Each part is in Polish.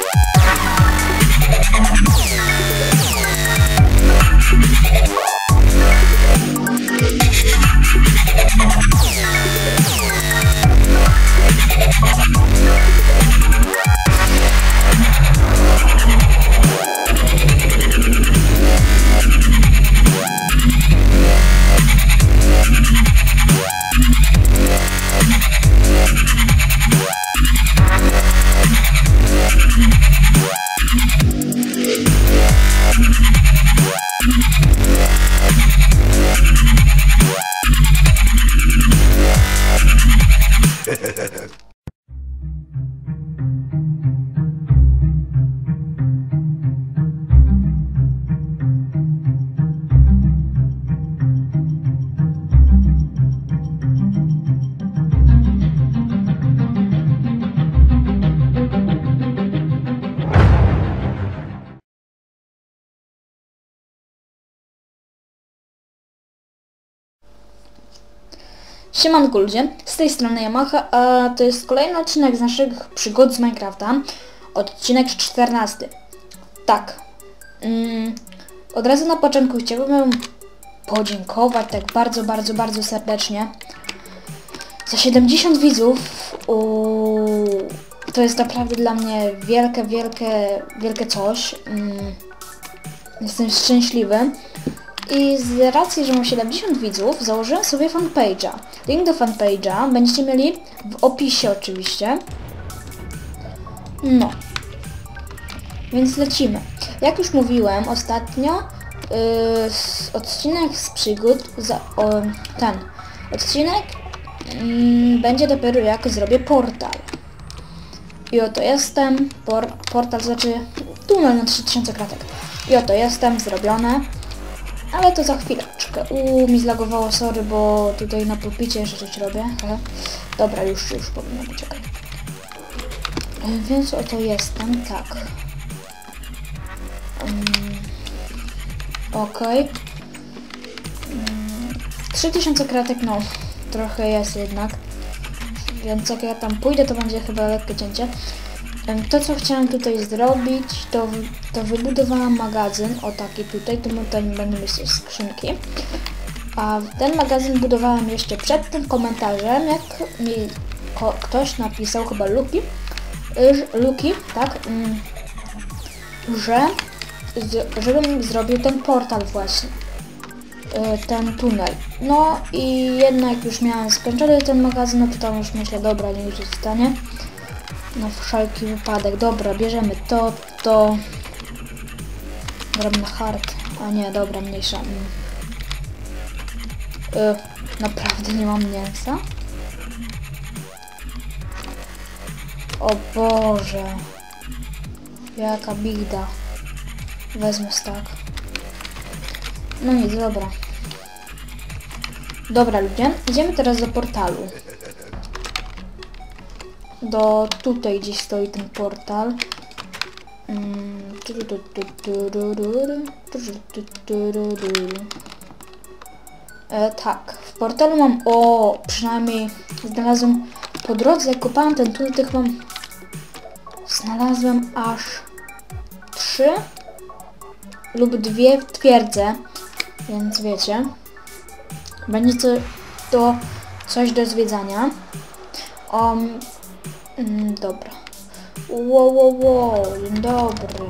Woo! Siemanko ludzie, z tej strony Yamaha, a to jest kolejny odcinek z naszych przygód z Minecrafta. Odcinek 14. Tak. Mm, od razu na początku chciałbym podziękować tak bardzo, bardzo, bardzo serdecznie za 70 widzów. To jest naprawdę dla mnie wielkie, wielkie, wielkie coś. Mm, jestem szczęśliwy. I z racji, że mam 70 widzów, założyłem sobie fanpage'a. Link do fanpage'a będziecie mieli w opisie oczywiście. No. Więc lecimy. Jak już mówiłem ostatnio, yy, odcinek z przygód, za, o, ten odcinek mm, będzie dopiero jak zrobię portal. I oto jestem, por, portal znaczy tunel na 3000 kratek. I oto jestem, zrobione. Ale to za chwileczkę. Uuu, mi zlagowało, sorry, bo tutaj na pulpicie jeszcze coś robię. Ale... Dobra, już, już powinno być okej. E, Więc oto jestem, tak. Um, okej. Mm, 3000 kratek, no, trochę jest jednak. Więc jak ja tam pójdę, to będzie chyba lekkie cięcie. To co chciałam tutaj zrobić, to, to wybudowałam magazyn, o taki tutaj, tu tutaj będą jeszcze skrzynki. A ten magazyn budowałam jeszcze przed tym komentarzem, jak mi ktoś napisał, chyba Luki, y, Luki, tak, mm, że żebym zrobił ten portal właśnie, y, ten tunel. No i jednak już miałam skończony ten magazyn, no to tam już myślę, dobra, nie już zostanie. Na wszelki wypadek. Dobra, bierzemy to, to. Robimy hard. A nie, dobra, mniejsza. Mm. Y, naprawdę nie mam mięsa? O Boże. Jaka bida. Wezmę stak. No nic, dobra. Dobra ludzie, idziemy teraz do portalu do tutaj gdzieś stoi ten portal. E, tak, w portalu mam, o, przynajmniej znalazłem po drodze, jak kopałem ten tunel, tych mam, znalazłem aż trzy lub dwie twierdze, więc wiecie, będzie to, to coś do zwiedzania. Um, Mm, dobra. Wow, wow, wow, dobry.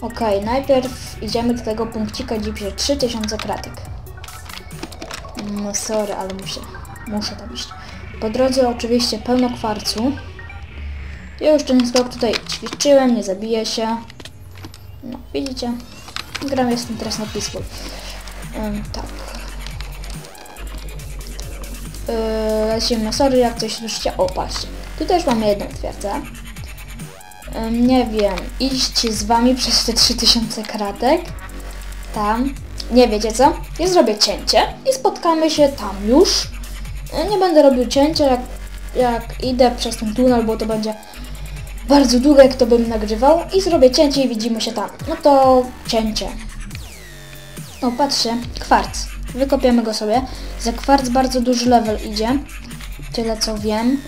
Okej, najpierw idziemy do tego punkcika, gdzie pisze 3000 kratek. No sorry, ale muszę, muszę tam iść. Po drodze oczywiście pełno kwarcu. Ja już ten skok tutaj ćwiczyłem, nie zabiję się. No, widzicie? Gram jestem teraz na peaceful. Ym, tak. Yy, lecimy, sorry jak coś słyszycie. O. Tu też mamy jedną twierdzę. Nie wiem, iść z wami przez te 3000 kratek. Tam. Nie wiecie co? Ja zrobię cięcie i spotkamy się tam już. Yy, Nie będę robił cięcia jak, jak idę przez ten tunel, bo to będzie bardzo długie, kto bym nagrywał. I zrobię cięcie i widzimy się tam. No to cięcie. O, patrzcie, kwarc. Wykopiemy go sobie. Za kwarc bardzo duży level idzie. Tyle co wiem.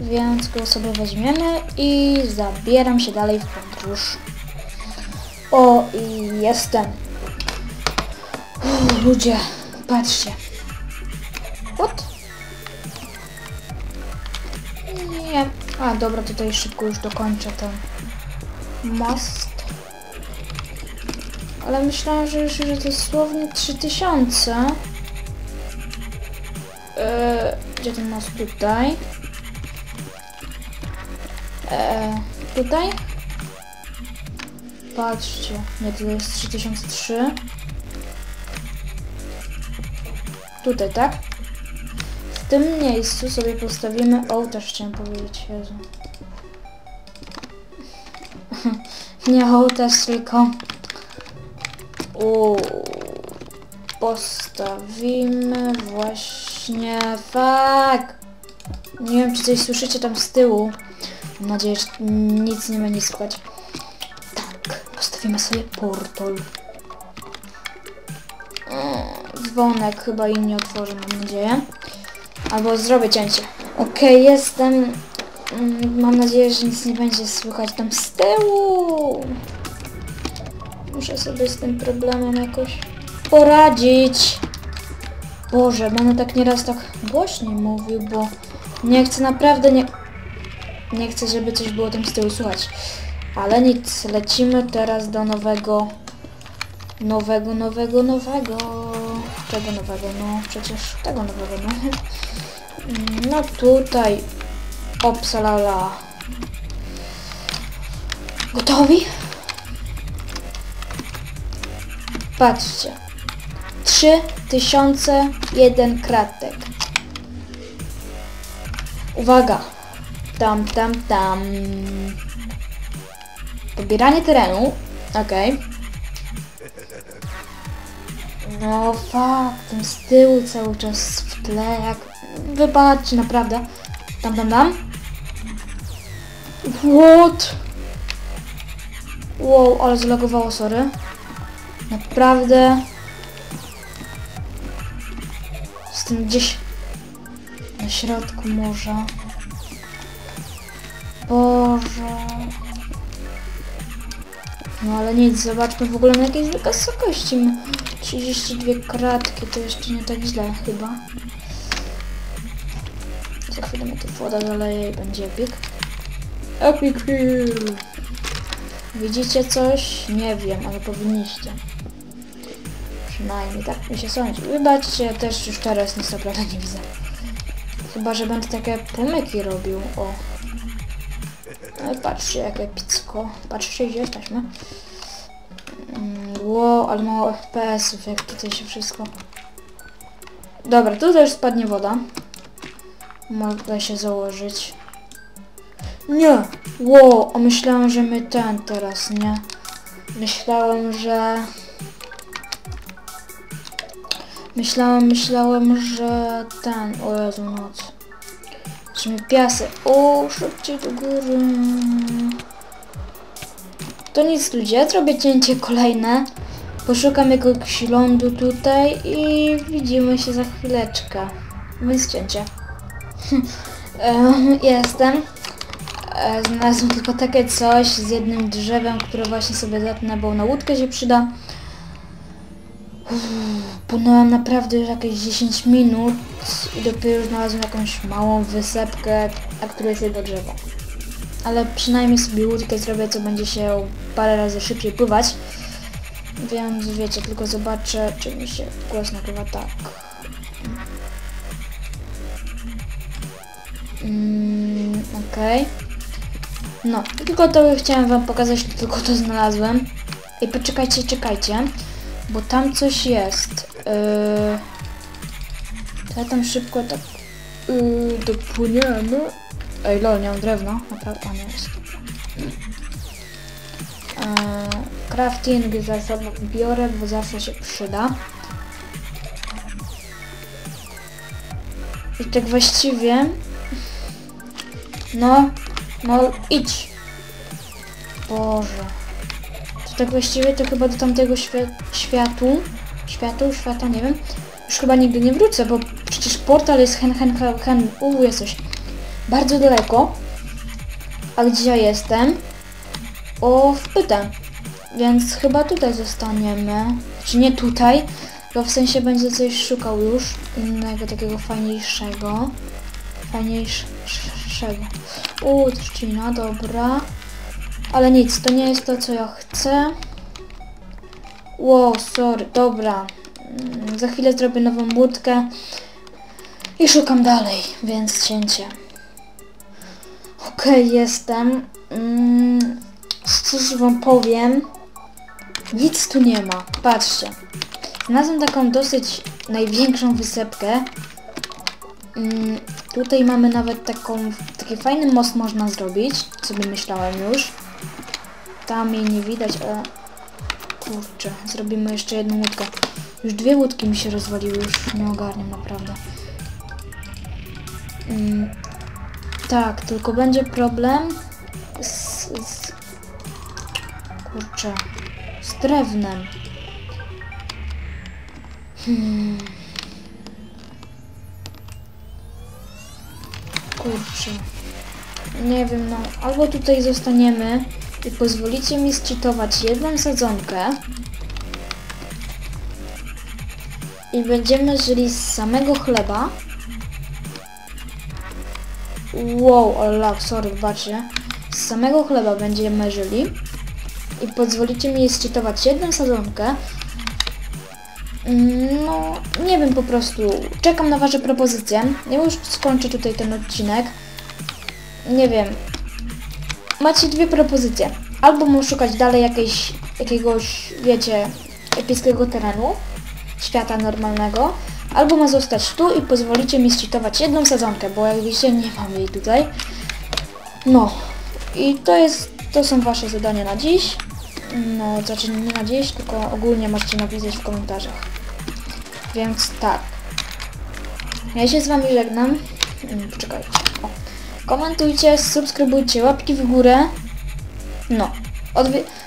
Więc go sobie weźmiemy i zabieram się dalej w podróż. O, i jestem. Ludzie, patrzcie. What? Nie. A, dobra, tutaj szybko już dokończę ten most. Ale myślałam, że już że dosłownie 3000. Eee, gdzie ten most? Tutaj. Eee, tutaj? Patrzcie, nie, to jest 3003. Tutaj, tak? W tym miejscu sobie postawimy ołtarz, chciałem powiedzieć, Jezu. nie ołtarz, tylko... Uuu, postawimy właśnie... Fuck! Nie wiem, czy coś słyszycie tam z tyłu. Mam nadzieję, że nic nie będzie słychać. Tak, postawimy sobie portal. Mm, Dzwonek chyba im nie otworzy, mam nadzieję. Albo zrobię cięcie. Okej, jestem. Mm, Mam nadzieję, że nic nie będzie słychać tam z tyłu. Muszę sobie z tym problemem jakoś poradzić. Boże, będę tak nieraz tak głośniej mówił, bo nie chcę naprawdę nie... Nie chcę, żeby coś było tam z tyłu słychać. Ale nic, lecimy teraz do nowego... Nowego, nowego, nowego... Czego nowego? No przecież tego nowego, no. No tutaj... Opsalala. Gotowi? Patrzcie. 3001 kratek. Uwaga. Tam, tam, tam. Pobieranie terenu. Okej. No fakt, ten z tyłu cały czas w tle, jak... Wybaczcie, naprawdę. Tam, tam, tam. What? Wow, ale zlagowało, sorry. Naprawdę. Jestem gdzieś na środku morza. Boże. No ale nic, zobaczmy w ogóle na jakiej wysokości. ma 32 kratki, to jeszcze nie tak źle chyba. Za chwilę mnie tu woda zaleje i będzie epic. Epic Hill! Widzicie coś? Nie wiem, ale powinniście. Przynajmniej tak mi się sądzi. Wybaczcie, ja też już teraz nic naprawdę nie widzę. Chyba, że będę takie pomyki robił. O. Patrzcie, jak epicko. Patrzcie, gdzie jesteśmy. Mm, Ło, ale mało FPS-ów, jak tutaj się wszystko... Dobra, tutaj już spadnie woda. Mogę się założyć. Nie! Ło, a myślałem, że my ten teraz, nie? Myślałem, że... Myślałem, myślałem, że ten... O Jezu, noc. Że my piasek. O, szybciej do góry. To nic, ludzie. Zrobię cięcie kolejne. Poszukam jakiegoś lądu tutaj i widzimy się za chwileczkę. Więc cięcie. Em, Jestem. E, Znalazłem tylko takie coś z jednym drzewem, które właśnie sobie zetnę, bo na łódkę się przyda. Płynąłem naprawdę już jakieś 10 minut i dopiero znalazłem jakąś małą wysepkę, na której jest jedno drzewo. Ale przynajmniej sobie łódkę zrobię, co będzie się parę razy szybciej pływać. Więc wiecie, tylko zobaczę, czy mi się głos nagrywa tak. Mm, Okej. No, tylko to chciałem wam pokazać, tylko to znalazłem. I poczekajcie, czekajcie, bo tam coś jest. Yy... To ja tam szybko tak yy, dopłyniemy. Ej, lol, nie mam drewna. Naprawdę, nie jest. Yy, crafting biorę, bo zawsze się przyda. I tak właściwie... No, no idź. Boże. Tak właściwie to chyba do tamtego świe światu, światu, świata, nie wiem, już chyba nigdy nie wrócę, bo przecież portal jest hen, hen, hen, hen, uuu, jest coś. bardzo daleko. A gdzie ja jestem? O, w pytę. Więc chyba tutaj zostaniemy. Czy nie tutaj? Bo w sensie będzie coś szukał już innego, takiego fajniejszego. Fajniejszego. Uuu, trzcina, dobra. Ale nic, to nie jest to, co ja chcę. Wow, sorry, dobra. Mm, Za chwilę zrobię nową łódkę i szukam dalej, więc cięcie. Okej, jestem. Mm, cóż wam powiem? Nic tu nie ma. Patrzcie. Znalazłem taką dosyć największą wysepkę. Mm, tutaj mamy nawet taką, taki fajny most można zrobić, sobie myślałem już. Tam jej nie widać, ale kurczę, zrobimy jeszcze jedną łódkę. Już dwie łódki mi się rozwaliły, już nie ogarniam naprawdę. Mm, tak, tylko będzie problem z, z kurczę, z drewnem. Hmm. Kurczę. Nie wiem, no. Albo tutaj zostaniemy i pozwolicie mi zczytować jedną sadzonkę. I będziemy żyli z samego chleba. Wow, ale lag, sorry, wybaczcie. Z samego chleba będziemy żyli. I pozwolicie mi zczytować jedną sadzonkę. No, nie wiem po prostu. Czekam na Wasze propozycje. Ja już skończę tutaj ten odcinek. Nie wiem. Macie dwie propozycje. Albo mu szukać dalej jakiejś, jakiegoś, wiecie, epickiego terenu, świata normalnego, albo ma zostać tu i pozwolicie mi zczytować jedną sadzonkę, bo jak widzicie nie mam jej tutaj. No. I to jest, to są Wasze zadania na dziś. No, znaczy nie na dziś, tylko ogólnie możecie napisać w komentarzach. Więc tak. Ja się z wami żegnam. Mm, Poczekajcie. O. Komentujcie, subskrybujcie, łapki w górę. No.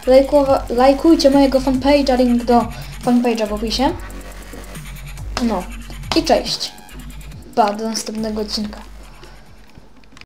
Lajkowa- lajkujcie mojego fanpage'a, link do fanpage'a w opisie. No. I cześć. Pa, do następnego odcinka.